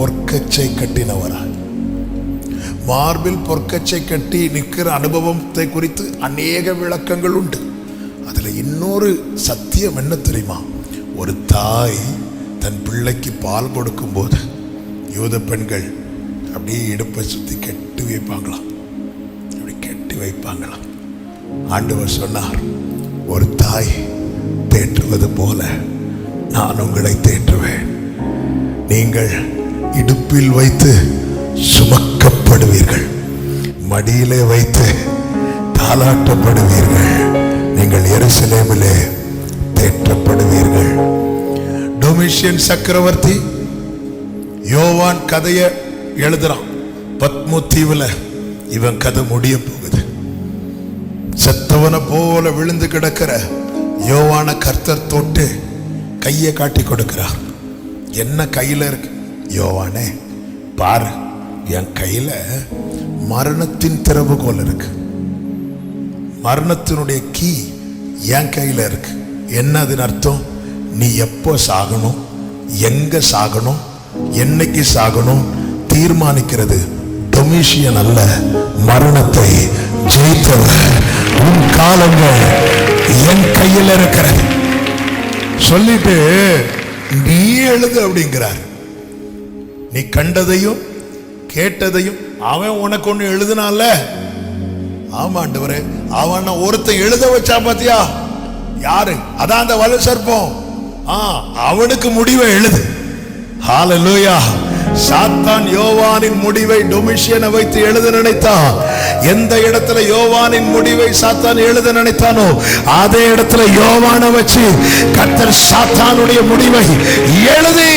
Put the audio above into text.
பொற்கச்சை கட்டினவரா மார்பில் பொற்கச்சை கட்டி நிற்கிற அனுபவத்தை குறித்து அநேக விளக்கங்கள் உண்டு. அதில் இன்னொரு சத்தியம் என்ன தெரியுமா? ஒரு தாய் தன் பிள்ளைக்கு பால் கொடுக்கும்போது யூத பெண்கள் அப்படியே இடுப்பை சுற்றி கட்டி வைப்பாங்களாம். அப்படி கட்டி வைப்பாங்களாம். ஆண்டவர் சொன்னார் ஒரு தாய் தேற்றுவது போல நான் உங்களை தேற்றுவேன். நீங்கள் இடுப்பில் வைத்து சுமக்கப்படுவீர்கள். மடியிலே வைத்து தாளாட்டப்படுவீர்கள். நீங்கள் எருசலேமிலே தேற்றப்படுவீர்கள். டொமிஷியன் சக்கரவர்த்தி யோவான் கதையை எழுதுறான். பத்மு தீவுல இவன் கதை முடிய போகுது. செத்தவனை போல விழுந்து கிடக்கிற யோவான கர்த்தர் தொட்டு கையை காட்டி கொடுக்கிறார். என்ன கையில இருக்கு? யோவானே பாரு என் கையில மரணத்தின் திறவுகோல் இருக்கு. மரணத்தினுடைய கீ என் கையில இருக்கு. என்ன அதன் அர்த்தம்? நீ எப்போ சாகணும்? எங்க சாகணும்? என்னைக்கு சாகணும்? தீர்மானிக்கிறது டொமிஷியன் அல்ல மரணத்தை ஜெயித்தவர். உன் காலங்கள் என் கையில் இருக்கிறது. சொல்லிட்டு நீ எழுது அப்படிங்கிறார். நீ கண்டதையும் கேட்டதையும் அவன் உனக்கு ஒன்று எழுதுனால ஆமாண்டவரே அவன் ஒருத்தன் எழுத வச்சா பாத்தியா? யாரு? அதான் அந்த வலு சர்ப்பம். ஆ அவனுக்கு முடிவை எழுது. ஹாலலூயா சாத்தான் யோவானின் முடிவை டொமிஷியனை வைத்து எழுத நினைத்தான் எந்த இடத்துல யோவானின் முடிவை சாத்தான் எழுத நினைத்தானோ அதே இடத்துல யோவானை வச்சு கத்தர் சாத்தானுடைய முடிவை எழுதி.